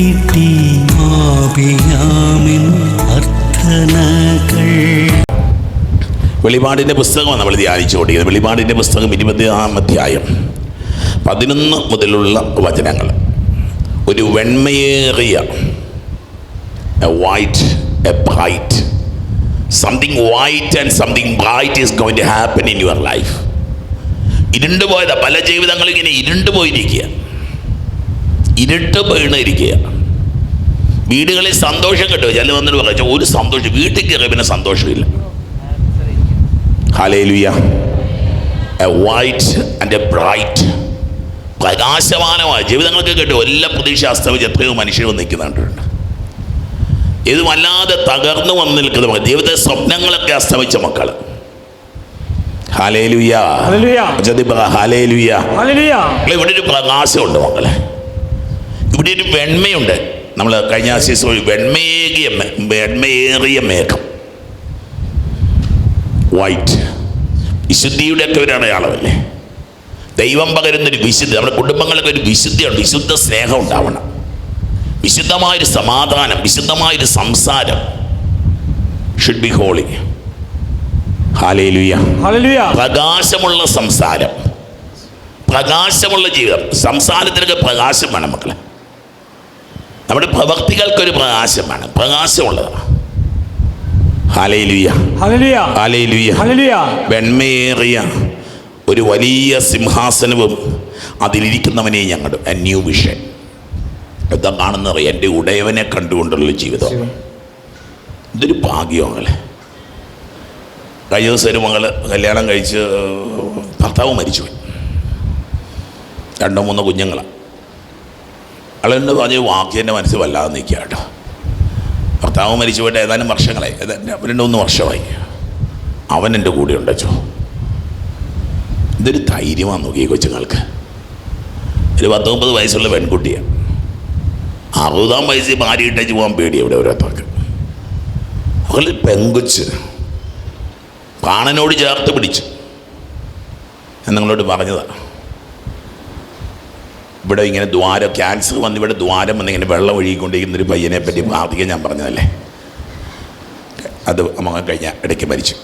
നീട്ടി മാപിയാമിൻ അർത്ഥനകൾ. വെളിപാടിന്റെ പുസ്തകമാണ് നമ്മൾ ധ്യാനിച്ചുകൊണ്ടിരിക്കുന്നത് വെളിപാടിന്റെ പുസ്തകം ഇരുപത്തിയാം അധ്യായം പതിനൊന്ന് മുതലുള്ള വചനങ്ങൾ. ഒരു വെണ്മയേറിയ a white a bright something white and something bright is going to happen in your life ഇരുണ്ടുപോയതാണ് പോയതാ പല ജീവിതങ്ങളും ഇങ്ങനെ ഇരുണ്ട് പോയിരിക്കുക ഇരുട്ട് വീണിരിക്കുക. വീടുകളിൽ സന്തോഷം കിട്ടുക ചില വന്നിട്ട് പറഞ്ഞു ഒരു സന്തോഷം വീട്ടിൽ കയറി പിന്നെ സന്തോഷമില്ല. Hallelujah a white and a bright പ്രകാശമാനമായ ജീവിതങ്ങൾക്ക് കേട്ടു. എല്ലാ പ്രതീക്ഷ അസ്തമിച്ച് എത്രയോ മനുഷ്യരും നിൽക്കുന്നുണ്ട്. ഇത് വല്ലാതെ തകർന്നു വന്ന് നിൽക്കുന്ന മക്കൾ ജീവിത സ്വപ്നങ്ങളൊക്കെ അസ്തമിച്ച മക്കൾ ഇവിടെ ഒരു പ്രകാശമുണ്ട് മക്കളെ. ഇവിടെ ഒരു വെണ്മയുണ്ട്. നമ്മൾ കഴിഞ്ഞ സീസൺ വെണ്മയേകിയ വെണ്മയേറിയ മേഘം. വൈറ്റ് വിശുദ്ധിയുടെ ഒക്കെ ഒരു അടയാളമല്ലേ ദൈവം പകരുന്നൊരു വിശുദ്ധി നമ്മുടെ കുടുംബങ്ങൾക്ക് ഒരു വിശുദ്ധിയുണ്ട് വിശുദ്ധ സ്നേഹം ഉണ്ടാവണം. വിശുദ്ധമായൊരു സമാധാനം വിശുദ്ധമായൊരു സംസാരം. ഷുഡ് ബി ഹോളി പ്രകാശമുള്ള സംസാരം. പ്രകാശമുള്ള ജീവിതം. സംസാരത്തിനൊക്കെ പ്രകാശം വേണം മക്കളെ. നമ്മുടെ പ്രവൃത്തികൾക്കൊരു പ്രകാശം വേണം പ്രകാശമുള്ളതാണ് വെണ്മയേറിയ ഒരു വലിയ സിംഹാസനവും അതിലിരിക്കുന്നവനെ ഞങ്ങളുടെ ന്യൂ വിഷൻ എന്താ കാണുന്നറിയ എന്റെ ഉടയവനെ കണ്ടുകൊണ്ടുള്ള ജീവിതം. ഇതൊരു ഭാഗ്യമാണ് കഴിഞ്ഞ ദിവസം ഒരു മകൾ കല്യാണം കഴിച്ച് ഭർത്താവ് മരിച്ചുപോയി. രണ്ടോ മൂന്നോ കുഞ്ഞുങ്ങളാണ് അവളെന്ന് പറഞ്ഞ വാക്ക് എന്റെ മനസ്സിൽ വല്ലാതെ നിൽക്കുക കേട്ടോ. ഭർത്താവ് മരിച്ചു പോയിട്ട് ഏതാനും വർഷങ്ങളായി. രണ്ട് മൂന്ന് വർഷമായി. അവൻ എന്റെ കൂടെ ഉണ്ടച്ചോ ഇതൊരു ധൈര്യമാണ് നോക്കി കൊച്ചുങ്ങൾക്ക്. ഒരു പത്തൊമ്പത് വയസ്സുള്ള പെൺകുട്ടിയാണ്. അറുപതാം വയസ്സിൽ ഭാര്യ ഇട്ടേച്ച് പോകാൻ പേടി ഇവിടെ ഓരോരുത്തർക്ക്. അവളിൽ പെങ്കുച്ച്. പാണനോട് ചേർത്ത് പിടിച്ചു. ഞാൻ നിങ്ങളോട് പറഞ്ഞതാണ് ഇവിടെ ഇങ്ങനെ ദ്വാരം ക്യാൻസർ വന്ന് ഇവിടെ ദ്വാരം വന്ന് ഇങ്ങനെ വെള്ളം ഒഴുകിക്കൊണ്ടിരിക്കുന്ന ഒരു പയ്യനെ പറ്റി പ്രാർത്ഥിക്കാൻ ഞാൻ പറഞ്ഞതല്ലേ? അത് മകൻ കഴിഞ്ഞ ഇടയ്ക്ക് മരിച്ചു.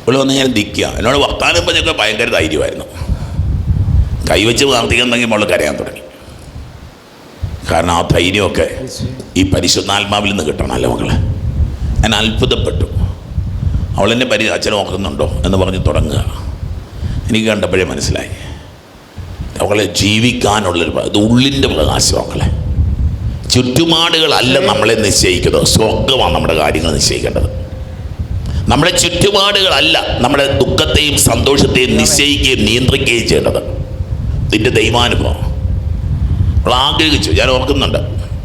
ഇവിടെ വന്ന് ഞാൻ നിൽക്കുക. എന്നോട് വർത്താനം പറഞ്ഞൊക്കെ ഭയങ്കര ധൈര്യമായിരുന്നു. കൈവച്ച് പ്രാർത്ഥിക്കാൻ തുടങ്ങി മോൾ കരയാൻ തുടങ്ങി. കാരണം ആ ധൈര്യമൊക്കെ ഈ പരിശുദ്ധാത്മാവിൽ നിന്ന് കിട്ടണമല്ലോ മക്കളെ. ഞാൻ അത്ഭുതപ്പെട്ടു. അവളെന്നെ പരി അച്ഛൻ ഓർക്കുന്നുണ്ടോ എന്ന് പറഞ്ഞ് തുടങ്ങുക. എനിക്ക് കണ്ടപ്പോഴേ മനസ്സിലായി. അവളെ ജീവിക്കാനുള്ളൊരു അത് ഉള്ളിന്റെ പ്രകാശം അവളെ ചുറ്റുപാടുകളല്ല നമ്മളെ നിശ്ചയിക്കുന്നത്. സ്വർഗമാണ് നമ്മുടെ കാര്യങ്ങൾ നിശ്ചയിക്കേണ്ടത്. നമ്മുടെ ചുറ്റുപാടുകളല്ല നമ്മുടെ ദുഃഖത്തെയും സന്തോഷത്തെയും നിശ്ചയിക്കുകയും നിയന്ത്രിക്കുകയും ചെയ്യേണ്ടത്. ഇതിന്റെ ദൈവാനുഭവം. അവൾ ആഗ്രഹിച്ചു. ഞാൻ ഓർക്കുന്നുണ്ട്.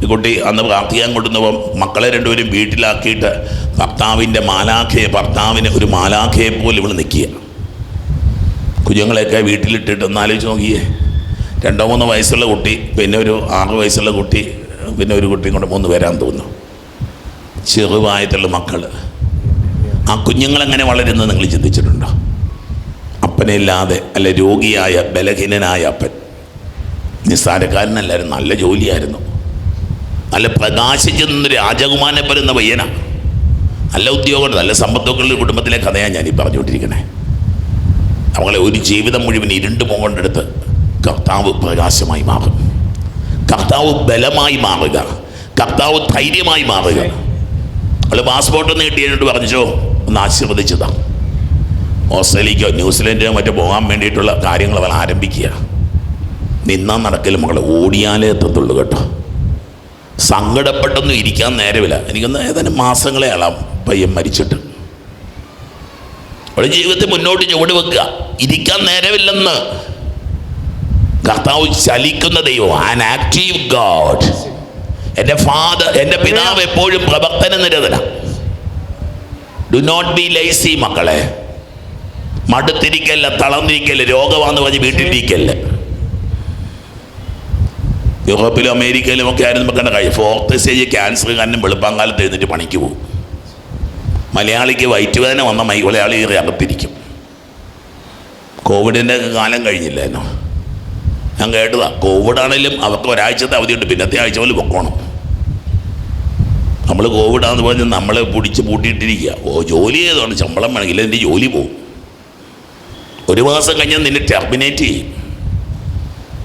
ഈ കുട്ടി അന്ന് പ്രാർത്ഥിക്കാൻ കൊണ്ടുവന്നപ്പം മക്കളെ രണ്ടുപേരും വീട്ടിലാക്കിയിട്ട് ഭർത്താവിന്റെ മാലാഖയെ ഭർത്താവിന് ഒരു മാലാഖയെ പോലെ ഇവൾ നിൽക്കുക കുഞ്ഞുങ്ങളെയൊക്കെ വീട്ടിലിട്ടിട്ട് ഒന്ന് ആലോചിച്ച് നോക്കിയേ. രണ്ടോ മൂന്നോ വയസ്സുള്ള കുട്ടി പിന്നെ ഒരു ആറ് വയസ്സുള്ള കുട്ടി പിന്നെ ഒരു കുട്ടിയും കൊണ്ട് മൂന്ന് പേരാൻ തോന്നുന്നു. ചെറുപായത്തുള്ള മക്കൾ ആ കുഞ്ഞുങ്ങളെങ്ങനെ വളരുന്നത് നിങ്ങൾ ചിന്തിച്ചിട്ടുണ്ടോ? അപ്പനില്ലാതെ അല്ല രോഗിയായ ബലഹീനനായ അപ്പൻ. നിസ്സാരക്കാരനല്ലായിരുന്നു നല്ല ജോലിയായിരുന്നു. നല്ല പ്രകാശിച്ചു രാജകുമാരനെ പരുന്ന പയ്യനാ. നല്ല ഉദ്യോഗം നല്ല സമ്പത്തൊക്കെ ഉള്ള കുടുംബത്തിലെ കഥയാണ് ഞാൻ പറഞ്ഞുകൊണ്ടിരിക്കണേ. നമ്മളെ ഒരു ജീവിതം മുഴുവൻ ഇരുണ്ട് പോകേണ്ടടുത്ത് കർത്താവ് പ്രകാശമായി മാറും. കർത്താവ് ബലമായി മാറുക. കർത്താവ് ധൈര്യമായി മാറുക. അല്ല പാസ്പോർട്ട് ഒന്ന് കിട്ടിയതിനോട് പറഞ്ഞോ? ഒന്ന് ആശീർവദിച്ചതാ. ഓസ്ട്രേലിയക്കോ ന്യൂസിലൻഡിനോ മറ്റോ പോകാൻ വേണ്ടിയിട്ടുള്ള കാര്യങ്ങൾ അവൻ ആരംഭിക്കുക. നിന്നാ നടക്കൽ മകളെ ഓടിയാലേ എത്തത്തുള്ളൂ കേട്ടോ. സങ്കടപ്പെട്ടൊന്നും ഇരിക്കാൻ നേരമില്ല. എനിക്കൊന്ന് ഏതാനും മാസങ്ങളെ ആളാം പയ്യൻ മരിച്ചിട്ട്. അവളുടെ ജീവിതത്തിൽ മുന്നോട്ട് ചുവട് വെക്കുക. ഇരിക്കാൻ നേരമില്ലെന്ന്. കർത്താവ് ചലിക്കുന്ന ദൈവം. ആൻ ആക്റ്റീവ് ഗോഡ് എന്റെ ഫാദർ എന്റെ പിതാവ് എപ്പോഴും പ്രവർത്തന നിരതന. ഡു നോട്ട് ബി ലൈസി മക്കളെ. മടുത്തിരിക്കല്ല തളർന്നിരിക്കല്ല രോഗമാണെന്ന് പറഞ്ഞ് വീട്ടിലിരിക്കല്ല. യൂറോപ്പിലും അമേരിക്കയിലും ഒക്കെ ആയിരുന്നു കണ്ട കാര്യം. ഫോർത്ത് സ്റ്റേജ് ക്യാൻസർ കാരണം വെളുപ്പാങ്കാലത്ത് എഴുന്നിട്ട് പണിക്ക് പോകും. മലയാളിക്ക് വയറ്റുവേദന വന്ന മൈ മലയാളി അകത്തിരിക്കും. കോവിഡിന്റെ കാലം കഴിഞ്ഞില്ലായിരുന്നു ഞാൻ കേട്ടതാ. കോവിഡ് ആണെങ്കിലും അവർക്ക് ഒരാഴ്ചത്തെ അവധിയുണ്ട്. പിന്നത്തെ ആഴ്ച പോലും പൊക്കോണം നമ്മൾ കോവിഡാന്ന് പറഞ്ഞ് നമ്മളെ പിടിച്ച് പൂട്ടിയിട്ടിരിക്കുക. ഓ ജോലി ചെയ്തോണ്ട് ശമ്പളം വേണമെങ്കിൽ എന്റെ ജോലി പോകും ഒരു മാസം കഴിഞ്ഞാൽ നിന്നെ ടെർമിനേറ്റ് ചെയ്യും.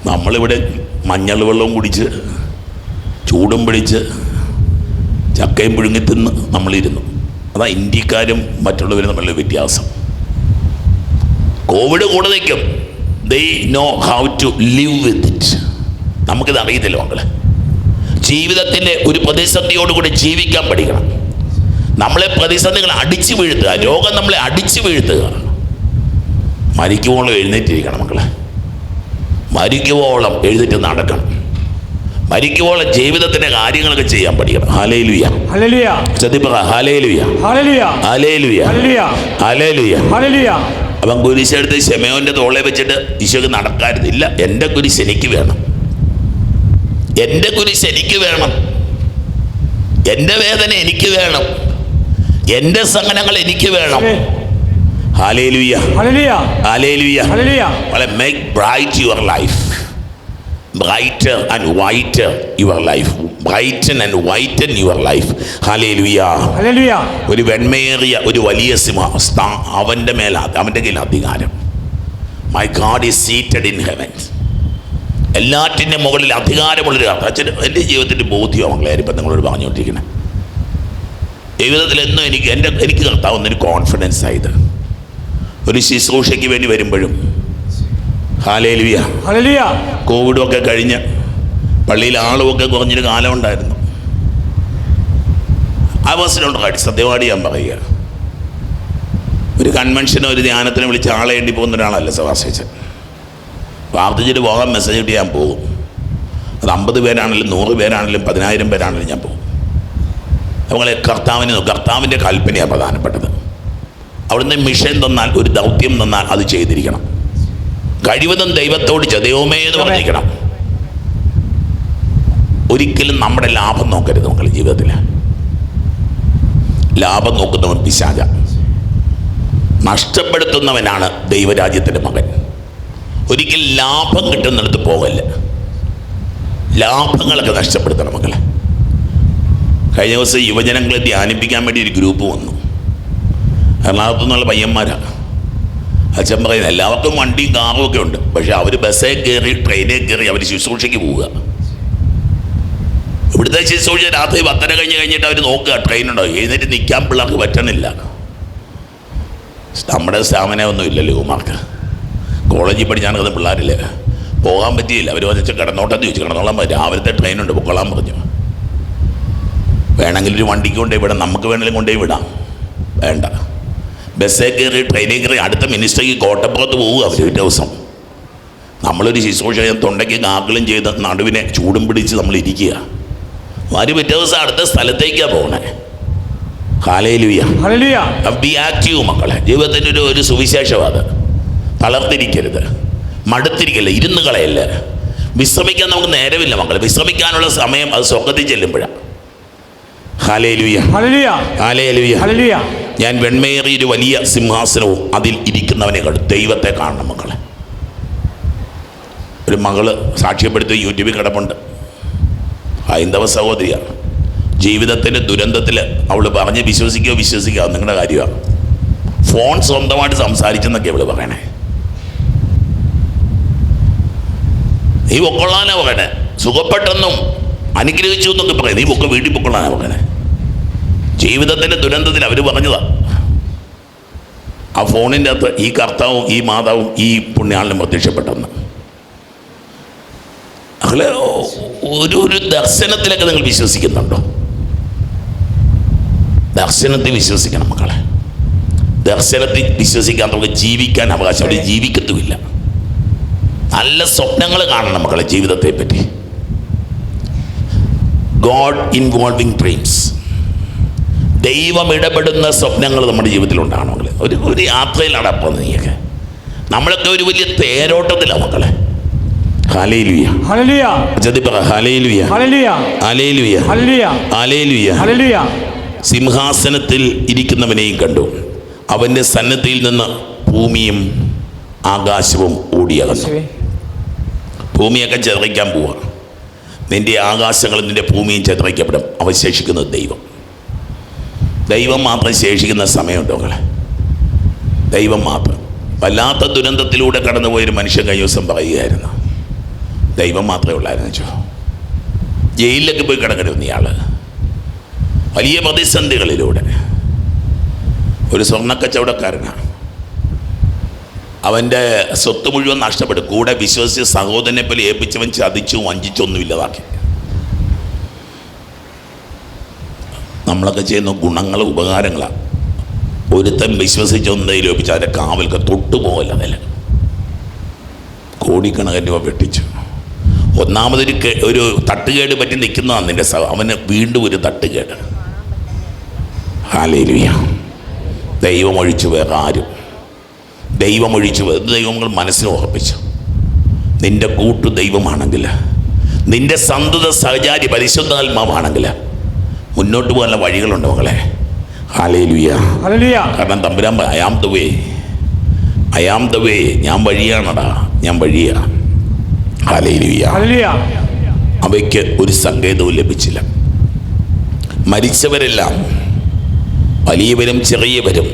നമ്മളിവിടെ മഞ്ഞൾ വെള്ളവും കുടിച്ച് ചൂടും പിടിച്ച് ചക്കയും പുഴുങ്ങി തിന്ന് നമ്മളിരുന്നു. അതാ ഇന്ത്യക്കാരും മറ്റുള്ളവരും തമ്മിലുള്ള വ്യത്യാസം. കോവിഡ് കൂടെ നിൽക്കും. They know how to live with it നമുക്കിത് അറിയത്തില്ല മക്കളെ. ജീവിതത്തിന്റെ ഒരു പ്രതിസന്ധിയോടുകൂടി ജീവിക്കാൻ പഠിക്കണം. നമ്മളെ പ്രതിസന്ധികൾ അടിച്ചു വീഴ്ത്തുക രോഗം നമ്മളെ അടിച്ചു വീഴ്ത്തുക. മരിക്കുവോളം എഴുന്നേറ്റിരിക്കണം മക്കളെ. മരിക്കുവോളം എഴുന്നേറ്റ് നടക്കണം. മരിക്കുവോളം ജീവിതത്തിന്റെ കാര്യങ്ങളൊക്കെ ചെയ്യാൻ പഠിക്കണം. Hallelujah hallelujah ശ്രദ്ധിപ്പ hallelujah hallelujah hallelujah hallelujah hallelujah അവൻ കുരിശെടുത്ത് ഷെമയോന്റെ തോളെ വെച്ചിട്ട് ഈശോക്ക് നടക്കാറില്ല ഇല്ല എന്റെ കുരിശ് എനിക്ക് വേണം. എന്റെ കുരിശ് എനിക്ക് വേണം. എന്റെ വേദന എനിക്ക് വേണം. എന്റെ സഹനങ്ങൾ എനിക്ക് വേണം. Bright your life brighter and whiter your life brighten and whiten your life ഒരു വെൺമേറിയ ഒരു വലിയ സ്ഥാ അവന്റെ മേൽ അവന്റെ കയ്യിൽ അധികാരം. My God is seated in heaven എല്ലാറ്റിന്റെ മുകളിൽ അധികാരമുള്ള അധികാരമുള്ളൊരു അച്ഛൻ എന്റെ ജീവിതത്തിന്റെ ബോധ്യം മക്കളെ ഇപ്പം നിങ്ങളോട് പറഞ്ഞുകൊണ്ടിരിക്കുന്നത്. ജീവിതത്തിൽ എന്നും എനിക്ക് എന്റെ എനിക്ക് കർത്താവുന്നൊരു കോൺഫിഡൻസ് ആയത്. ഒരു ശുശ്രൂഷയ്ക്ക് വേണ്ടി വരുമ്പോഴും. ഹാലേലുയ കോവിഡും ഒക്കെ കഴിഞ്ഞ് പള്ളിയിൽ ആളുമൊക്കെ കുറഞ്ഞൊരു കാലമുണ്ടായിരുന്നു ആ ബസ്സിലുണ്ട് കാട്ടി സത്യവാടി ഞാൻ പറയുക ഒരു കൺവെൻഷനോ ഒരു ധ്യാനത്തിനോ വിളിച്ച് ആളെ എണ്ണി പോകുന്ന ഒരാളല്ല സവാസിച്ചൻ പ്രാർത്ഥിച്ചിട്ട് പോകാൻ മെസ്സേജ് ഇട്ട് ഞാൻ പോകും. അത് അമ്പത് പേരാണെങ്കിലും നൂറ് പേരാണെങ്കിലും പതിനായിരം പേരാണെങ്കിലും ഞാൻ പോകും. നമ്മളെ കർത്താവിന് കർത്താവിന്റെ കൽപ്പനയാണ് പ്രധാനപ്പെട്ടത്. അവിടുന്ന് മിഷൻ തന്നാൽ ഒരു ദൗത്യം തന്നാൽ അത് ചെയ്തിരിക്കണം. കഴിവതും ദൈവത്തോട് ചതയോമേ എന്ന് പറഞ്ഞിരിക്കണം. ഒരിക്കലും നമ്മുടെ ലാഭം നോക്കരുത് മക്കൾ ജീവിതത്തിൽ ലാഭം നോക്കുന്നവൻ പിശാച. നഷ്ടപ്പെടുത്തുന്നവനാണ് ദൈവരാജ്യത്തിന്റെ മകൻ. ഒരിക്കലും ലാഭം കിട്ടുന്നിടത്ത് പോകല്ല. ലാഭങ്ങളൊക്കെ നഷ്ടപ്പെടുത്തണം മക്കളെ. കഴിഞ്ഞ ദിവസം യുവജനങ്ങളെ ധ്യാനിപ്പിക്കാൻ വേണ്ടി ഒരു ഗ്രൂപ്പ് വന്നു. എറണാകുളത്തു നിന്നുള്ള പയ്യന്മാരാണ് അച്ഛൻ പറയുന്നത് എല്ലാവർക്കും വണ്ടിയും കാറും ഒക്കെ ഉണ്ട്. പക്ഷെ അവർ ബസ്സേ കയറി ട്രെയിനേ കയറി അവർ ശുശ്രൂഷയ്ക്ക് പോവുക. ഇവിടുത്തെ ശുശ്രൂഷ രാത്രി പത്തര കഴിഞ്ഞ് കഴിഞ്ഞിട്ട് അവർ നോക്കുക. ട്രെയിൻ ട്രെയിനുണ്ടോ എഴുന്നേറ്റ് നിൽക്കാൻ പിള്ളേർക്ക് പറ്റണില്ല. നമ്മുടെ സ്റ്റാമിന ഒന്നും ഇല്ലല്ലോ ഇവന്മാർക്ക് കോളേജിൽ അത് പിള്ളേരില്ല? പോകാൻ പറ്റിയില്ല. അവർ വന്നിച്ച് കിടന്നോട്ടെന്ന് ചോദിച്ചു. കിടന്നോളാം രാവിലത്തെ ട്രെയിനുണ്ട് പൊക്കോളാൻ പറഞ്ഞു. വേണമെങ്കിൽ ഒരു വണ്ടിക്ക് കൊണ്ടേ വിടാം. നമുക്ക് വേണമെങ്കിലും കൊണ്ടേ വിടാം. വേണ്ട. ബസ്സേ കയറി ട്രെയിനിൽ കയറി അടുത്ത മിനിസ്റ്റർക്ക് കോട്ടപ്പുറത്ത് പോവുക അവർ ഒരു ദിവസം. നമ്മളൊരു ശുശ്രൂഷ തൊണ്ടയ്ക്ക് കാക്കലും ചെയ്ത് നടുവിനെ ചൂടും പിടിച്ച് നമ്മൾ ഇരിക്കുക. മാര് പിറ്റേ ദിവസം അടുത്ത സ്ഥലത്തേക്കാണ് പോകണേ ബി ആക്റ്റീവ് മക്കളെ. ജീവിതത്തിന്റെ ഒരു ഒരു സുവിശേഷമാണ് തളർത്തിരിക്കരുത്. മടുത്തിരിക്കല്ല. ഇരുന്ന് കളയല്ല. വിശ്രമിക്കാൻ നമുക്ക് നേരമില്ല മക്കളെ. വിശ്രമിക്കാനുള്ള സമയം അത് സ്വർഗത്തിൽ ചെല്ലുമ്പോഴാണ് ഞാൻ വെണ്മയേറിയ ഒരു വലിയ സിംഹാസനവും അതിൽ ഇരിക്കുന്നവനെ കണ്ടു. ദൈവത്തെ കാണണം മക്കളെ. ഒരു മകൾ സാക്ഷ്യപ്പെടുത്തി യൂട്യൂബിൽ കിടപ്പുണ്ട്. ഹൈന്ദവ സഹോദരിയാണ് ജീവിതത്തിന്റെ ദുരന്തത്തിൽ അവൾ പറഞ്ഞ് വിശ്വസിക്കുകയോ അത് നിങ്ങളുടെ കാര്യമാണ്. ഫോൺ സ്വന്തമായിട്ട് സംസാരിച്ചെന്നൊക്കെ അവൾ പറയണേ. നീ പൊക്കൊള്ളാനാ പറയണേ. സുഖപ്പെട്ടെന്നും അനുഗ്രഹിച്ചു എന്നൊക്കെ പറയും നീ പൊക്കെ വീട്ടിൽ പൊക്കൊള്ളാനാ പറയണേ. ജീവിതത്തിന്റെ ദുരന്തത്തിൽ അവർ പറഞ്ഞതാ. ആ ഫോണിന്റെ അകത്ത് ഈ കർത്താവും ഈ മാതാവും ഈ പുണ്യാളിനും പ്രത്യക്ഷപ്പെട്ടെന്ന്. അങ്ങനെ ഒരു ഒരു ദർശനത്തിലൊക്കെ നിങ്ങൾ വിശ്വസിക്കുന്നുണ്ടോ? ദർശനത്തിൽ വിശ്വസിക്കണം മക്കളെ. ദർശനത്തിൽ വിശ്വസിക്കാൻ നമുക്ക് ജീവിക്കാൻ അവകാശം. അവിടെ ജീവിക്കത്തുമില്ല. നല്ല സ്വപ്നങ്ങൾ കാണണം മക്കളെ ജീവിതത്തെ പറ്റി ഗോഡ് ഇൻവോൾവിങ് ഡ്രീംസ് ദൈവം ഇടപെടുന്ന സ്വപ്നങ്ങൾ നമ്മുടെ ജീവിതത്തിൽ മക്കളെ. ഒരു ഒരു യാത്രയിലാണ് അപ്പോൾ നീയൊക്കെ. നമ്മളൊക്കെ ഒരു വലിയ തേരോട്ടത്തിലാണ് മക്കളെ. സിംഹാസനത്തിൽ ഇരിക്കുന്നവനെയും കണ്ടു. അവന്റെ സന്നദ്ധയിൽ നിന്ന് ഭൂമിയും ആകാശവും ഓടിയകന്നു. ഭൂമിയൊക്കെ ചെതറിക്കാൻ പോവുക നിന്റെ ആകാശങ്ങളും നിന്റെ ഭൂമിയും ചെതറിക്കപ്പെടും. അവശേഷിക്കുന്നത് ദൈവം. ദൈവം മാത്രം ശേഷിക്കുന്ന സമയമുണ്ടോ മകളെ ദൈവം മാത്രം. വല്ലാത്ത ദുരന്തത്തിലൂടെ കടന്നുപോയൊരു മനുഷ്യൻ കഴിഞ്ഞ ദിവസം പറയുകയായിരുന്നു. ദൈവം മാത്രമേ ഉള്ളായിരുന്നു വെച്ചോ ജയിലിലൊക്കെ പോയി കിടക്കരുന്നു ഇയാൾ വലിയ പ്രതിസന്ധികളിലൂടെ. ഒരു സ്വർണക്കച്ചവടക്കാരനാണ് അവന്റെ സ്വത്ത് മുഴുവൻ നഷ്ടപ്പെട്ടു. കൂടെ വിശ്വസിച്ച് സഹോദരനെ പോലെ ഏൽപ്പിച്ചവൻ ചതിച്ചു വഞ്ചിച്ചൊന്നും ഇല്ലതാക്കി. നമ്മളൊക്കെ ചെയ്യുന്ന ഗുണങ്ങൾ ഉപകാരങ്ങളാണ് ഒരുത്തൻ വിശ്വസിച്ചൊന്നതിൽ ഏൽപ്പിച്ച് അതിന്റെ കാവൽക്ക് തൊട്ടുപോകല്ല നില കോടിക്കണക്കിന് വെട്ടിച്ചു. ഒന്നാമതൊരു ഒരു തട്ടുകേട് പറ്റി നിൽക്കുന്നതാണ് നിന്റെ സഹ അവന് വീണ്ടും ഒരു തട്ടുകേട്. ഹാലേലുയ ദൈവം ഒഴിച്ചു വേറെ ആരും. ദൈവം ഒഴിച്ചു വേറെ ദൈവങ്ങൾ മനസ്സിൽ ഉറപ്പിച്ചു. നിന്റെ കൂട്ടു ദൈവമാണെങ്കിൽ നിന്റെ സന്തത സഹചാരി പരിശുദ്ധാത്മാവാണെങ്കിൽ മുന്നോട്ട് പോകാനുള്ള വഴികളുണ്ട് മകളെ. ഹാലേലുയ കാരണം തമ്പുരാൻ I am the way I am the way ഞാൻ വഴിയാണടാ. ഞാൻ വഴിയാണ് അവയ്ക്ക് ഒരു സങ്കേതവും ലഭിച്ചില്ല. മരിച്ചവരെല്ലാം വലിയവരും ചെറിയവരും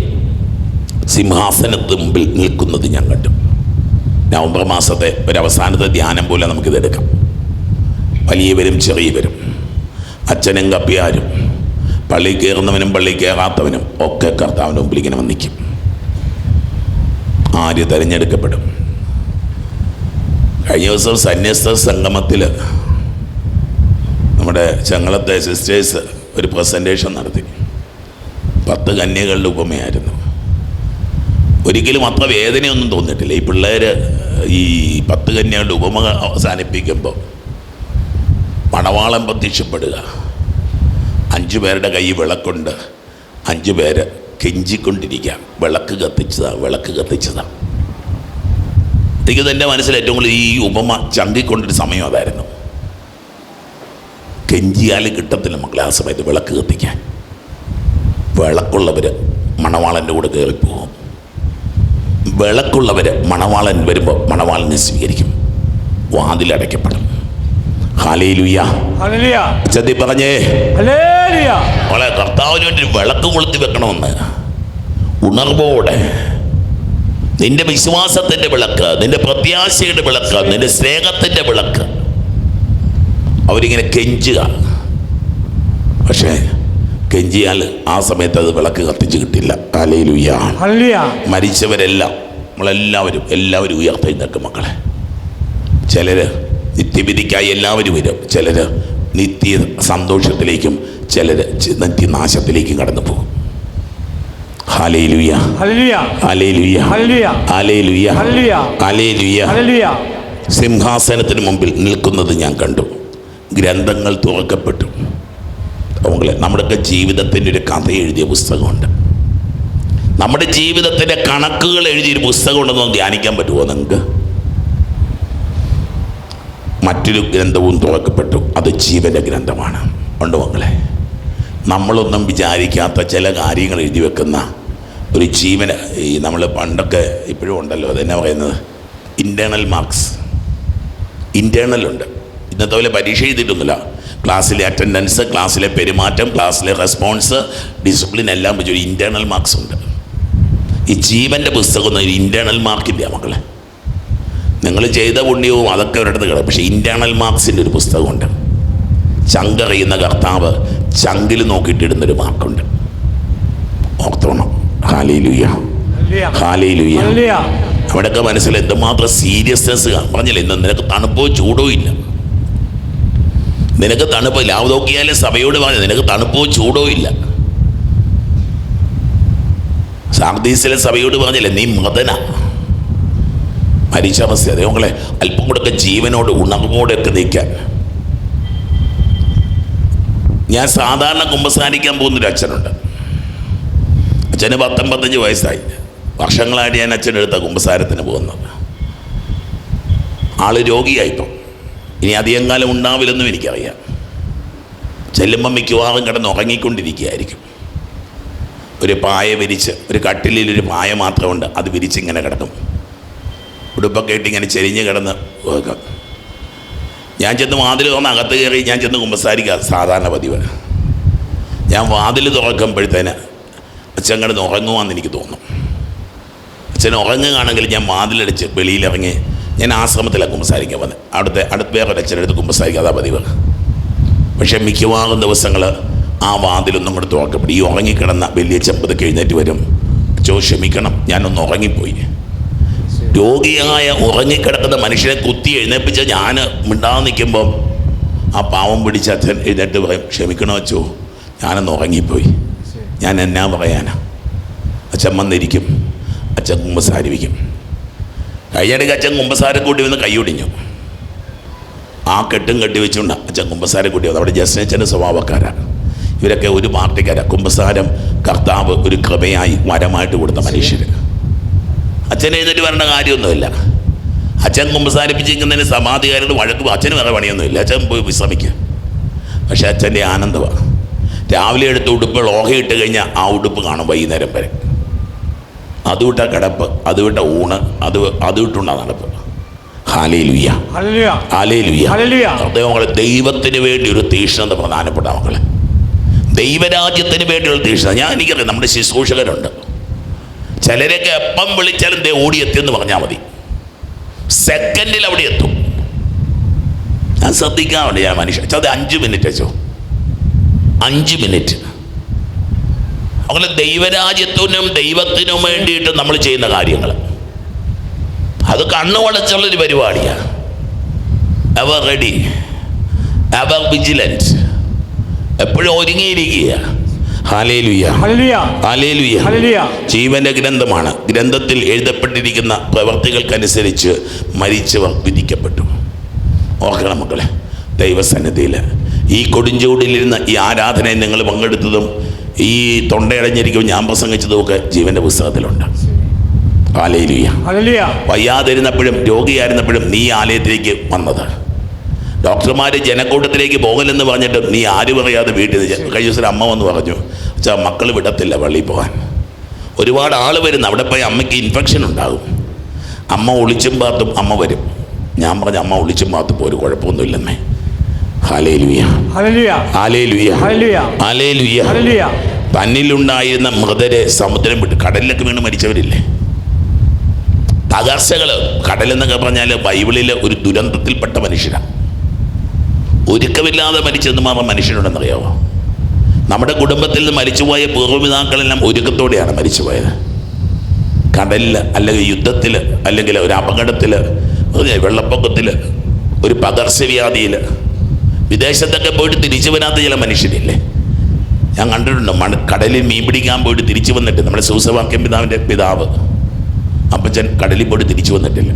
സിംഹാസനത്തിന് മുമ്പിൽ നിൽക്കുന്നത് ഞാൻ കണ്ടു. നവംബർ മാസത്തെ ഒരു അവസാനത്തെ ധ്യാനം പോലെ നമുക്കിത് എടുക്കാം. വലിയവരും ചെറിയവരും അച്ഛനും കപ്പിയാരും പള്ളി കയറുന്നവനും പള്ളി കയറാത്തവനും ഒക്കെ കർത്താവിന്റെ മുമ്പിൽ ഇങ്ങനെ വന്നിക്കും ആര് തിരഞ്ഞെടുക്കപ്പെടും. കഴിഞ്ഞ ദിവസം സന്യസ്ത സംഗമത്തിൽ നമ്മുടെ ചങ്ങളത്തെ സിസ്റ്റേഴ്സ് ഒരു പ്രസന്റേഷൻ നടത്തി. പത്ത് കന്യകളുടെ ഉപമയായിരുന്നു. ഒരിക്കലും അത്ര വേദനയൊന്നും തോന്നിയിട്ടില്ല. ഈ പിള്ളേർ ഈ പത്ത് കന്യകളുടെ ഉപമ അവസാനിപ്പിക്കുമ്പോൾ പണവാളം പ്രത്യക്ഷപ്പെടുക. അഞ്ചു പേരുടെ കൈ വിളക്കുണ്ട് അഞ്ചു പേര് കെഞ്ചിക്കൊണ്ടിരിക്കുക. വിളക്ക് കത്തിച്ചതാണ് വിളക്ക് കത്തിച്ചതാ. എനിക്ക് എന്റെ മനസ്സിൽ ഏറ്റവും കൂടുതൽ ഈ ഉപമ ചങ്കിക്കൊണ്ടൊരു സമയം അതായിരുന്നു. കെഞ്ചിയാൽ കിട്ടത്തില്ല മക്കളെ ആ സമയത്ത് വിളക്ക് കത്തിക്കാൻ. വിളക്കുള്ളവർ മണവാളന്റെ കൂടെ കയറിപ്പോകും വിളക്കുള്ളവർ മണവാളൻ വരുമ്പോൾ മണവാളനെ സ്വീകരിക്കും. വാതിലടയ്ക്കപ്പെടും ചതി പറഞ്ഞേ. കർത്താവിന് വേണ്ടി വിളക്ക് കൊളുത്തി വെക്കണമെന്ന്. ഉണർവോടെ നിന്റെ വിശ്വാസത്തിന്റെ വിളക്ക് നിന്റെ പ്രത്യാശയുടെ വിളക്ക് നിന്റെ സ്നേഹത്തിന്റെ വിളക്ക്. അവരിങ്ങനെ കെഞ്ചുക. പക്ഷേ കെഞ്ചിയാൽ ആ സമയത്ത് അത് വിളക്ക് കത്തിച്ച് കിട്ടില്ല. ഹല്ലേലൂയ. മരിച്ചവരെല്ലാം നമ്മളെല്ലാവരും എല്ലാവരും ഉയർത്തെഴുന്നേക്കും മക്കളെ. ചിലര് നിത്യവിധിക്കായി എല്ലാവരും വരും. ചിലർ നിത്യ സന്തോഷത്തിലേക്കും ചിലര് നിത്യനാശത്തിലേക്കും കടന്നു പോകും സിംഹാസനത്തിന് മുമ്പിൽ നിൽക്കുന്നത് ഞാൻ കണ്ടു. ഗ്രന്ഥങ്ങൾ തുറക്കപ്പെട്ടു. അവങ്ങളെ നമ്മുടെയൊക്കെ ജീവിതത്തിന്റെ ഒരു കഥ എഴുതിയ പുസ്തകമുണ്ട്. നമ്മുടെ ജീവിതത്തിന്റെ കണക്കുകൾ എഴുതിയൊരു പുസ്തകം ഉണ്ടെന്ന് ധ്യാനിക്കാൻ പറ്റുമോ നിങ്ങൾക്ക്? മറ്റൊരു ഗ്രന്ഥവും തുറക്കപ്പെട്ടു. അത് ജീവന്റെ ഗ്രന്ഥമാണ്. ഉണ്ട് മങ്ങളെ നമ്മളൊന്നും വിചാരിക്കാത്ത ചില കാര്യങ്ങൾ എഴുതി വെക്കുന്ന ഒരു ജീവന ഈ നമ്മൾ പണ്ടൊക്കെ ഇപ്പോഴും ഉണ്ടല്ലോ അതെന്നാ പറയുന്നത്? ഇന്റേർണൽ മാർക്സ് ഇന്റേണൽ ഉണ്ട്. ഇന്നത്തെ പോലെ പരീക്ഷ എഴുതിയിട്ടൊന്നുമില്ല. ക്ലാസ്സിലെ അറ്റൻഡൻസ് ക്ലാസ്സിലെ പെരുമാറ്റം ക്ലാസ്സിലെ റെസ്പോൺസ് ഡിസിപ്ലിൻ എല്ലാം വെച്ച് ഒരു ഇന്റേർണൽ മാർക്സ് ഉണ്ട്. ഈ ജീവന്റെ പുസ്തകം ഒരു ഇന്റേർണൽ മാർക്കില്ല മക്കളെ. നിങ്ങൾ ചെയ്ത പുണ്യവും അതൊക്കെ ഒരിടത്ത് കിടക്കും. പക്ഷേ ഇന്റേർണൽ മാർക്സിന്റെ ഒരു പുസ്തകമുണ്ട്. ചങ്കറിയുന്ന കർത്താവ് ചങ്കിൽ നോക്കിയിട്ടിടുന്നൊരു മാർക്കുണ്ട് ഓർത്തോണം. അവിടെയൊക്കെ മനസ്സിൽ എന്തുമാത്രം സീരിയസ്നെസ് പറഞ്ഞില്ല ഇന്ന് നിനക്ക് തണുപ്പോ ചൂടോ ഇല്ല. നിനക്ക് തണുപ്പ് ലാവതോക്കിയാലെ സഭയോട് പറഞ്ഞു നിനക്ക് തണുപ്പോ ചൂടോ ഇല്ല. സാർദീസിലെ സഭയോട് പറഞ്ഞില്ലേ നീ മതന മരിച്ച അവസ്ഥ അതേപോലെ അല്പം കൂടെയൊക്കെ ജീവനോട് ഉണർവോടെയൊക്കെ നിൽക്കാൻ. ഞാൻ സാധാരണ കുമ്പസാരിക്കാൻ പോകുന്നൊരു അച്ഛനുണ്ട്. അച്ഛന് പത്തൊമ്പത്തഞ്ച് വയസ്സായി. വർഷങ്ങളായിട്ട് ഞാൻ അച്ഛന്റെ അടുത്ത കുമ്പസാരത്തിന് പോകുന്നത്. ആൾ രോഗിയായിപ്പം. ഇനി അധികം കാലം ഉണ്ടാവില്ലെന്നും എനിക്കറിയാം. ചെല്ലുമ്പം മിക്കവാറും കിടന്ന് ഉറങ്ങിക്കൊണ്ടിരിക്കുകയായിരിക്കും. ഒരു പായ വിരിച്ച് ഒരു കട്ടിലിൽ ഒരു പായ മാത്രമുണ്ട് അത് വിരിച്ചിങ്ങനെ കിടക്കും. ഉടുപ്പൊക്കെ ഇട്ട് ഇങ്ങനെ ചെരിഞ്ഞ് കിടന്ന് വെക്കാം ഞാൻ ചെന്ന് വാതിൽ തുറന്ന് അകത്ത് കയറി ഞാൻ ചെന്ന് കുമ്പസാരിക്കുക സാധാരണ പതിവ് ഞാൻ വാതിൽ തുറക്കുമ്പോഴത്തേന് അച്ഛൻ ഉറങ്ങുവാന്ന് എനിക്ക് തോന്നും. അച്ഛൻ ഉറങ്ങുകയാണെങ്കിൽ ഞാൻ വാതിലടിച്ച് വെളിയിലിറങ്ങി ഞാൻ ആശ്രമത്തിലാണ് കുമ്പസാരിക്കാൻ വന്നത് അവിടുത്തെ അടുത്ത വേറൊരു അച്ഛനടുത്ത് കുമ്പസാരിക്കുക അതാ പതിവ്. പക്ഷേ മിക്കവാറും ദിവസങ്ങൾ ആ വാതിലൊന്നും കൂടെ തുറക്കപ്പെടും. ഈ ഉറങ്ങിക്കിടന്ന വലിയ ചെമ്പത് എഴുന്നേറ്റ് വരും. ചോ ക്ഷമിക്കണം ഞാനൊന്ന് ഉറങ്ങിപ്പോയി. രോഗിയായ ഉറങ്ങിക്കിടക്കുന്ന മനുഷ്യനെ കുത്തി എഴുന്നേപ്പിച്ച് ഞാൻ മിണ്ടാതെ നിൽക്കുമ്പം ആ പാവം പിടിച്ച അച്ഛൻ എഴുന്നേറ്റ് പറയും ക്ഷമിക്കണോ അച്ചോ ഞാനൊന്ന് ഉറങ്ങിപ്പോയി. ഞാൻ എന്നാ പറയാനാ അച്ഛൻ വന്നിരിക്കും. അച്ഛൻ കുമ്പസാരിപ്പിക്കും കഴിഞ്ഞിടയ്ക്ക് അച്ഛൻ കുമ്പസാരം കൂട്ടി വന്ന് കൈയൊടിഞ്ഞു ആ കെട്ടും കെട്ടി വെച്ചുകൊണ്ട് അച്ഛൻ കുമ്പസാരം കൂട്ടി വന്നു. അവിടെ ജസ്നച്ചന്റെ സ്വഭാവക്കാരാണ്. ഇവരൊക്കെ ഒരു പാർട്ടിക്കാരാണ് കുമ്പസാരം കർത്താവ് ഒരു കൃപയായി വരമായിട്ട് കൊടുത്ത മനുഷ്യർ അച്ഛനെ എഴുന്നേറ്റ് വരേണ്ട കാര്യമൊന്നുമില്ല. അച്ഛൻ കുമ്പസാരിപ്പിച്ചിരിക്കുന്നതിന് സമാധികാരികൾ വഴക്ക് അച്ഛന് വേറെ പണിയൊന്നുമില്ല. അച്ഛൻ പോയി വിശ്രമിക്കുക പക്ഷേ അച്ഛന്റെ ആനന്ദമാണ് രാവിലെ എടുത്ത് ഉടുപ്പ് ലോഹയിട്ട് കഴിഞ്ഞാൽ ആ ഉടുപ്പ് കാണും വൈകുന്നേരം വരെ. അത് വിട്ട കിടപ്പ് അത് വിട്ട ഊണ് അത് അത് വിട്ടുണ്ടാ നടപ്പ്. ഹൃദയങ്ങളെ ദൈവത്തിന് വേണ്ടി ഒരു തീഷ്ണത പ്രധാനപ്പെട്ട മക്കളെ. ദൈവരാജ്യത്തിന് വേണ്ടിയുള്ള തീഷ്ണത ഞാൻ എനിക്കറിയാം നമ്മുടെ ശുശ്രൂഷകരുണ്ട്. ചിലരൊക്കെ എപ്പം വിളിച്ചാലും ദേ ഓടിയെത്തിയെന്ന് പറഞ്ഞാൽ മതി. സെക്കൻഡിൽ അവിടെ എത്തും. ഞാൻ ശ്രദ്ധിക്കാറുണ്ട് ഞാൻ മനുഷ്യൻ അത് അഞ്ച് മിനിറ്റ് വെച്ചോ. അഞ്ച് മിനിറ്റ്. അങ്ങനെ ദൈവരാജ്യത്തിനും ദൈവത്തിനും വേണ്ടിയിട്ട് നമ്മൾ ചെയ്യുന്ന കാര്യങ്ങൾ. അത് കണ്ണു വളച്ചുള്ളൊരു പരിപാടിയാണ്. അവർ റെഡി അവർ വിജിലൻസ് എപ്പോഴും ഒരുങ്ങിയിരിക്കുക ജീവന്റെ ഗ്രന്ഥമാണ്. ഗ്രന്ഥത്തിൽ എഴുതപ്പെട്ടിരിക്കുന്ന പ്രവർത്തികൾക്കനുസരിച്ച് മരിച്ചവർ വിധിക്കപ്പെട്ടു. ഓർക്കണം മക്കളെ ദൈവസന്നിധിയിൽ ഈ കൊടുഞ്ചൂടിലിരുന്ന ഈ ആരാധനയിൽ നിങ്ങൾ പങ്കെടുത്തതും ഈ തൊണ്ടയടഞ്ഞിരിക്കും ഞാൻ പ്രസംഗിച്ചതും ഒക്കെ ജീവന്റെ പുസ്തകത്തിലുണ്ട്. വയ്യാതിരുന്നപ്പോഴും രോഗിയായിരുന്നപ്പോഴും നീ ആലയത്തിലേക്ക് വന്നത്. ഡോക്ടർമാർ ജനക്കൂട്ടത്തിലേക്ക് പോകലെന്ന് പറഞ്ഞിട്ട് നീ ആരും അറിയാതെ വീട്ടിൽ നിന്ന് കഴിഞ്ഞ ദിവസം അമ്മ വന്ന് പറഞ്ഞു അച്ഛാ മക്കൾ വിടത്തില്ല പള്ളിയിൽ പോകാൻ. ഒരുപാട് ആൾ വരുന്നു അവിടെ പോയി അമ്മയ്ക്ക് ഇൻഫെക്ഷൻ ഉണ്ടാകും. അമ്മ ഒളിച്ചും പാത്തും അമ്മ വരും. ഞാൻ പറഞ്ഞ അമ്മ ഒളിച്ചും പാത്തും ഒരു കുഴപ്പമൊന്നുമില്ലെന്നേ. തന്നിലുണ്ടായിരുന്ന മൃതരെ സമുദ്രം വിട്ട് കടലിലൊക്കെ വീണ് മരിച്ചവരില്ലേ? തകർച്ചകൾ കടലെന്നൊക്കെ പറഞ്ഞാൽ ബൈബിളിലെ ഒരു ദുരന്തത്തിൽപ്പെട്ട മനുഷ്യരാണ് ഒരുക്കമില്ലാതെ മരിച്ചെന്ന് മാത്രം മനുഷ്യനുണ്ടെന്നറിയാമോ നമ്മുടെ കുടുംബത്തിൽ നിന്ന് മരിച്ചുപോയ പൂർവപിതാക്കളെല്ലാം ഒരുക്കത്തോടെയാണ് മരിച്ചുപോയത്. കടലിൽ അല്ലെങ്കിൽ യുദ്ധത്തിൽ അല്ലെങ്കിൽ ഒരു അപകടത്തിൽ വെള്ളപ്പൊക്കത്തിൽ ഒരു പകർച്ചവ്യാധിയിൽ വിദേശത്തൊക്കെ പോയിട്ട് തിരിച്ചു വരാത്ത ചില മനുഷ്യരില്ലേ? ഞാൻ കണ്ടിട്ടുണ്ട് മണ കടലിൽ മീൻ പിടിക്കാൻ പോയിട്ട് തിരിച്ചു വന്നിട്ട് നമ്മുടെ സൂസവാക്യം പിതാവിന്റെ പിതാവ് അപ്പച്ചൻ കടലിൽ പോയിട്ട് തിരിച്ചു വന്നിട്ടില്ല.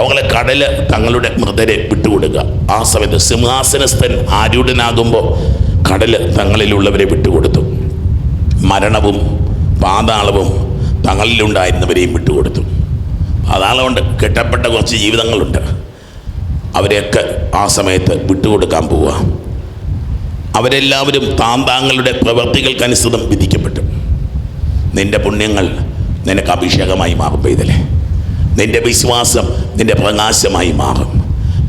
അവങ്ങളെ കടൽ തങ്ങളുടെ മൃതരെ വിട്ടുകൊടുക്കുക ആ സമയത്ത് സിംഹാസനസ്ഥൻ ആരൂഢനാകുമ്പോൾ കടൽ തങ്ങളിലുള്ളവരെ വിട്ടുകൊടുത്തു. മരണവും പാതാളവും തങ്ങളിലുണ്ടായിരുന്നവരെയും വിട്ടുകൊടുത്തു. പാതാളമുണ്ട് കെട്ടപ്പെട്ട കുറച്ച് ജീവിതങ്ങളുണ്ട്. അവരെയൊക്കെ ആ സമയത്ത് വിട്ടുകൊടുക്കാൻ പോവുക. അവരെല്ലാവരും താന്താങ്ങളുടെ പ്രവൃത്തികൾക്കനുസൃതം വിധിക്കപ്പെട്ടു. നിന്റെ പുണ്യങ്ങൾ നിനക്ക് അഭിഷേകമായി മാറും പെയ്തല്ലേ നിന്റെ വിശ്വാസം നിന്റെ പ്രകാശമായി മാറും.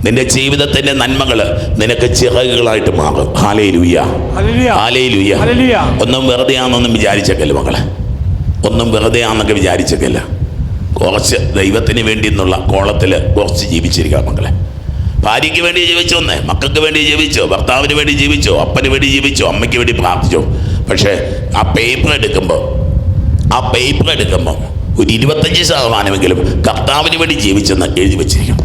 നിന്റെ ജീവിതത്തിന്റെ നന്മകൾ നിനക്ക് ചിറകുകളായിട്ട് മാറും. ഹാലേ ലുയ്യ ഹല്ലേലൂയ ഹാലേ ലുയ്യ ഹല്ലേലൂയ ഒന്നും വെറുതെ ആണെന്നൊന്നും വിചാരിച്ചേക്കല്ല മകളെ? ഒന്നും വെറുതെ ആണെന്നൊക്കെ വിചാരിച്ചേക്കല്ല? കുറച്ച് ദൈവത്തിന് വേണ്ടി എന്നുള്ള കോളത്തിൽ കുറച്ച് ജീവിച്ചിരിക്കുക മക്കളെ ഭാര്യയ്ക്ക് വേണ്ടി ജീവിച്ചോന്നേ മക്കൾക്ക് വേണ്ടി ജീവിച്ചോ ഭർത്താവിന് വേണ്ടി ജീവിച്ചോ അപ്പന് വേണ്ടി ജീവിച്ചോ അമ്മയ്ക്ക് വേണ്ടി പ്രാർത്ഥിച്ചോ. പക്ഷേ ആ പേപ്പർ എടുക്കുമ്പോൾ ആ പേപ്പർ എടുക്കുമ്പോൾ ഒരു ഇരുപത്തഞ്ച് ശതമാനമെങ്കിലും കർത്താവിന് വേണ്ടി ജീവിച്ചെന്ന് എഴുതി വെച്ചിരിക്കും.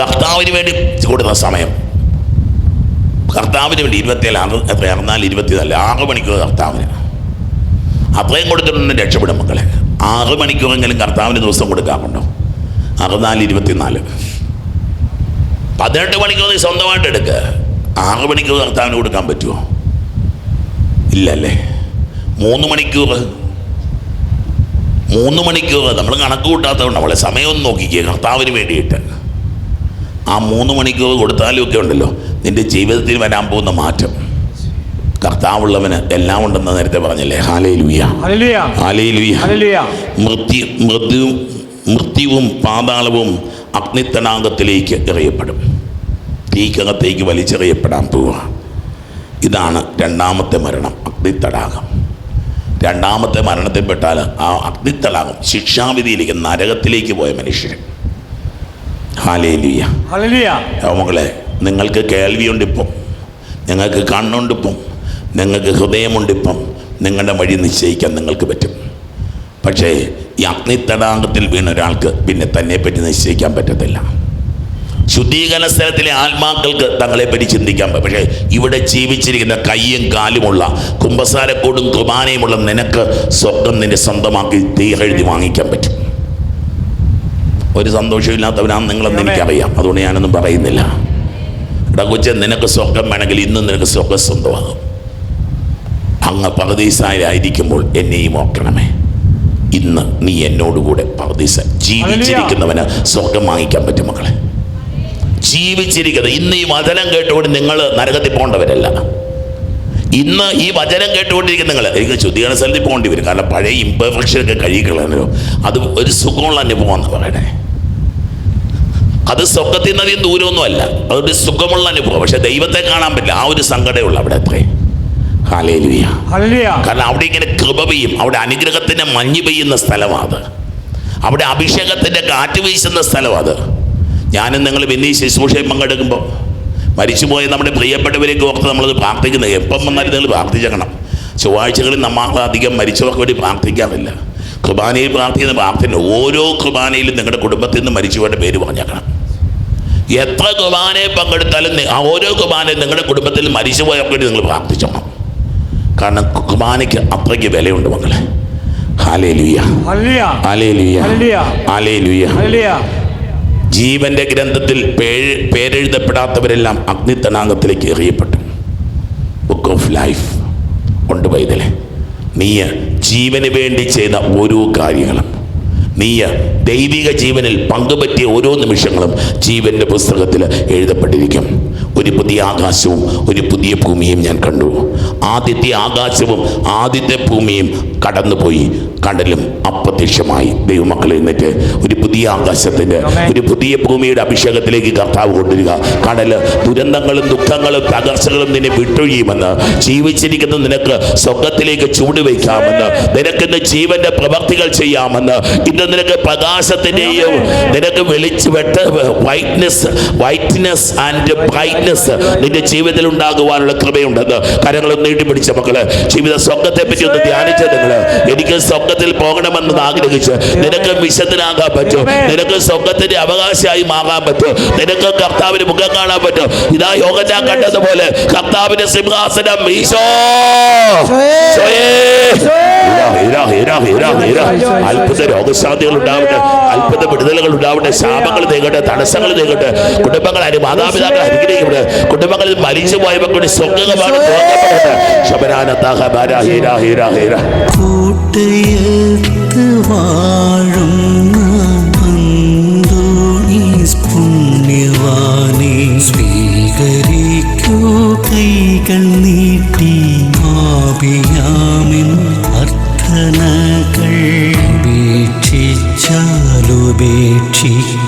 കർത്താവിന് വേണ്ടി കൊടുത്ത സമയം. കർത്താവിന് വേണ്ടി ഇരുപത്തിയേഴ് ആറ് എത്ര അറുനാല് ഇരുപത്തിനാല് ആറ് മണിക്കൂർ കർത്താവിന്. അത്രയും കൊടുത്തിട്ടുണ്ട് രക്ഷപ്പെടും മക്കളെ. ആറ് മണിക്കൂറെങ്കിലും കർത്താവിന് ദിവസം കൊടുക്കാറുണ്ടോ? അറുനാല് ഇരുപത്തിനാല്. പതിനെട്ട് മണിക്കൂർ നീ സ്വന്തമായിട്ട് എടുക്കുക ആറ് മണിക്കൂർ കർത്താവിന് കൊടുക്കാൻ പറ്റുമോ ഇല്ലല്ലേ? മൂന്ന് മണിക്കൂർ മൂന്ന് മണിക്കൂർ നമ്മൾ കണക്ക് കൂട്ടാത്തതുകൊണ്ട് നമ്മളെ സമയം നോക്കിക്കുക കർത്താവിന് വേണ്ടിയിട്ട്. ആ മൂന്ന് മണിക്കൂർ കൊടുത്താലും ഒക്കെ ഉണ്ടല്ലോ. നിന്റെ ജീവിതത്തിൽ വരാൻ പോകുന്ന മാറ്റം. കർത്താവുള്ളവന് എല്ലാം ഉണ്ടെന്ന് നേരത്തെ പറഞ്ഞല്ലേ? ഹാലേ ഹല്ലേലൂയ. മൃത്യു മൃത്യു മൃത്യുവും പാതാളവും അഗ്നിത്തടാകത്തിലേക്ക് എറിയപ്പെടും. തീക്കകത്തേക്ക് വലിച്ചെറിയപ്പെടാൻ പോവുക. ഇതാണ് രണ്ടാമത്തെ മരണം അഗ്നിത്തടാകം. രണ്ടാമത്തെ മരണത്തിൽപ്പെട്ടാൽ ആ അഗ്നിത്തടാകം ശിക്ഷാവിധിയിലേക്ക് നരകത്തിലേക്ക് പോയ മനുഷ്യൻ. ഹാലേലിയ. മകളെ നിങ്ങൾക്ക് കേൾവിയുണ്ടിപ്പം. നിങ്ങൾക്ക് കണ്ണുണ്ടിപ്പം. നിങ്ങൾക്ക് ഹൃദയമുണ്ടിപ്പം. നിങ്ങളുടെ വഴി നിശ്ചയിക്കാൻ നിങ്ങൾക്ക് പറ്റും. പക്ഷേ ഈ അഗ്നി തടാകത്തിൽ വീണ ഒരാൾക്ക് പിന്നെ തന്നെ പറ്റി നിശ്ചയിക്കാൻ പറ്റത്തില്ല. ശുദ്ധീകരണ സ്ഥലത്തിലെ ആത്മാക്കൾക്ക് തങ്ങളെപ്പറ്റി ചിന്തിക്കാൻ പറ്റും പക്ഷേ ഇവിടെ ജീവിച്ചിരിക്കുന്ന കയ്യും കാലുമുള്ള കുമ്പസാരക്കോടും കുമാനയുമുള്ള നിനക്ക് സ്വർഗം നിന്നെ സ്വന്തമാക്കി തീ എഴുതി വാങ്ങിക്കാൻ പറ്റും. ഒരു സന്തോഷമില്ലാത്തവനാണ് നിങ്ങളെന്ന് എനിക്കറിയാം. അതുകൊണ്ട് ഞാനൊന്നും പറയുന്നില്ല. എടാ കൊച്ചെ നിനക്ക് സ്വർഗം വേണമെങ്കിൽ ഇന്നും നിനക്ക് സ്വർഗം സ്വന്തമാകും. അങ്ങ് പരദീസായിരിക്കുമ്പോൾ എന്നെയും ഓർക്കണമേ. ഇന്ന് നീ എന്നോടുകൂടെ പറദീസ ജീവിച്ചിരിക്കുന്നവന് സ്വർഗം വാങ്ങിക്കാൻ പറ്റും മക്കളെ. ജീവിച്ചിരിക്കുന്നത് ഇന്ന് ഈ വചനം കേട്ടുകൊണ്ട് നിങ്ങൾ നരകത്തിൽ പോകേണ്ടവരല്ല. ഇന്ന് ഈ വചനം കേട്ടുകൊണ്ടിരിക്കുന്ന നിങ്ങൾ എനിക്ക് ശുദ്ധീകരണ സ്ഥലത്തിൽ പോകേണ്ടി വരും. കാരണം പഴയ ഇമ്പർഫെക്ഷനൊക്കെ ഒക്കെ കഴികളാണല്ലോ അത് ഒരു സുഖമുള്ള അനുഭവമാണെന്ന് പറയണേ അത് സ്വർഗത്തിൽ നിന്ന് അധികം ദൂരമൊന്നുമല്ല. അതൊരു സുഖമുള്ള അനുഭവം. പക്ഷെ ദൈവത്തെ കാണാൻ പറ്റില്ല. ആ ഒരു സങ്കടമുള്ള അവിടെ അത്രേ. ഹാലേലുയ ഹല്ലേലൂയ കാരണം അവിടെ ഇങ്ങനെ കൃപ പെയ്യും. അവിടെ അനുഗ്രഹത്തിന്റെ മഞ്ഞ് പെയ്യുന്ന സ്ഥലമാണ് അവിടെ അഭിഷേകത്തിന്റെ കാറ്റ് വീശുന്ന സ്ഥലമാണ് ഞാനും നിങ്ങൾ പിന്നെ ഈ ശുശ്രൂഷയിൽ പങ്കെടുക്കുമ്പോൾ മരിച്ചുപോയ നമ്മുടെ പ്രിയപ്പെട്ടവരെയൊക്കെ ഓർത്ത് നമ്മളത് പ്രാർത്ഥിക്കുന്നത് എപ്പം വന്നാലും നിങ്ങൾ പ്രാർത്ഥിച്ചേക്കണം. ചൊവ്വാഴ്ചകളിൽ നമ്മൾ അധികം മരിച്ചവർക്ക് വേണ്ടി പ്രാർത്ഥിക്കാറില്ല. കുർബാനയിൽ പ്രാർത്ഥിക്കുന്ന പ്രാർത്ഥന ഓരോ കുർബാനയിലും നിങ്ങളുടെ കുടുംബത്തിൽ നിന്ന് മരിച്ചവരുടെ പേര് പറഞ്ഞേക്കണം. എത്ര കുർബാനയെ പങ്കെടുത്താലും ഓരോ കുർബാനയും നിങ്ങളുടെ കുടുംബത്തിൽ മരിച്ചുപോയവർക്ക് വേണ്ടി നിങ്ങൾ പ്രാർത്ഥിച്ചോണം. കാരണം കുർബാനയ്ക്ക് അത്രയ്ക്ക് വിലയുണ്ട് മക്കളെ. ജീവന്റെ ഗ്രന്ഥത്തിൽ പേര് അഗ്നി അഗ്നിത്തടാകത്തിലേക്ക് എറിയപ്പെട്ടു. ബുക്ക് ഓഫ് ലൈഫ് ഉണ്ട് പൈതലെ നീ ജീവന് വേണ്ടി ചെയ്ത ഓരോ കാര്യങ്ങളും. നീ ദൈവിക ജീവനിൽ പങ്കുപറ്റിയ ഓരോ നിമിഷങ്ങളും ജീവന്റെ പുസ്തകത്തിൽ എഴുതപ്പെട്ടിരിക്കും. ഒരു പുതിയ ആകാശവും ഒരു പുതിയ ഭൂമിയും ഞാൻ കണ്ടു. ആദ്യത്തെ ആകാശവും ആദ്യത്തെ ഭൂമിയും കടന്നുപോയി. കടലും അപ്രത്യക്ഷമായി. ദൈവമക്കൾ എന്നിട്ട് ഒരു പുതിയ ആകാശത്തിന്റെ ഒരു പുതിയ ഭൂമിയുടെ അഭിഷേകത്തിലേക്ക് കർത്താവ് കൊണ്ടുവരിക. കടൽ ദുരന്തങ്ങളും ദുഃഖങ്ങളും തകർച്ചകളും നിന്നെ വിട്ടൊഴിയുമെന്ന് ജീവിച്ചിരിക്കുന്ന നിനക്ക് സ്വർഗത്തിലേക്ക് ചൂടുവയ്ക്കാമെന്ന് നിനക്കിന്ന് ജീവന്റെ പ്രവർത്തികൾ ചെയ്യാമെന്ന് ഇന്ന് നിനക്ക് പ്രകാശത്തിന്റെയും നിനക്ക് വെളിച്ച് വെട്ട വൈറ്റ്നെസ് വൈറ്റ്നെസ് ആൻഡ് ബ്രൈറ്റ്നെസ് നിന്റെ ജീവിതത്തിൽ ഉണ്ടാകുവാനുള്ള കൃപയുണ്ടെന്ന് കരങ്ങൾ നീട്ടി പിടിച്ച മക്കൾ ജീവിത സ്വർഗത്തെ പറ്റി ഒന്ന് ധ്യാനിച്ച നിങ്ങൾ എനിക്ക് സ്വർഗത്തിൽ പോകണമെന്ന് ആഗ്രഹിച്ച് നിനക്ക് വിശദനാകാൻ പറ്റും. നിനക്ക് സ്വർഗത്തിന്റെ അവകാശമായി മാറാൻ പറ്റും. നിനക്ക് കർത്താവിന് മുഖം കാണാൻ പറ്റും. ഇതാ യോഗനാൻ കണ്ടതുപോലെ കർത്താവിന്റെ സിംഹാസനം ഈശോ. അത്ഭുത രോഗശാന്തികൾ ഉണ്ടാവട്ടെ. അത്ഭുത വിടുതലുകൾ ഉണ്ടാവട്ടെ. ശാപങ്ങൾ നീങ്ങട്ടെ തടസ്സങ്ങൾ നീങ്ങട്ടെ കുടുംബങ്ങൾ മാതാപിതാക്കൾ അനുഗ്രഹിക്കട്ടെ കുടുംബങ്ങളിൽ മരിച്ചു പോയവർക്ക് സ്വർഗമാണ് തുറക്കപ്പെടട്ടെ ശബരാനത്താഹ ബാര ഹീര ഹീര ഹീര. കൂട്ടയത്ത് വാഴുന്ന അന്തോണീസ് പുണ്യവാനെ സ്വീകരിക്കൂ കൈകൾ നീട്ടി ആപിയാമിൻ അർത്ഥനകൾ ഉപേക്ഷിച്ചാലുപേക്ഷിക്കാം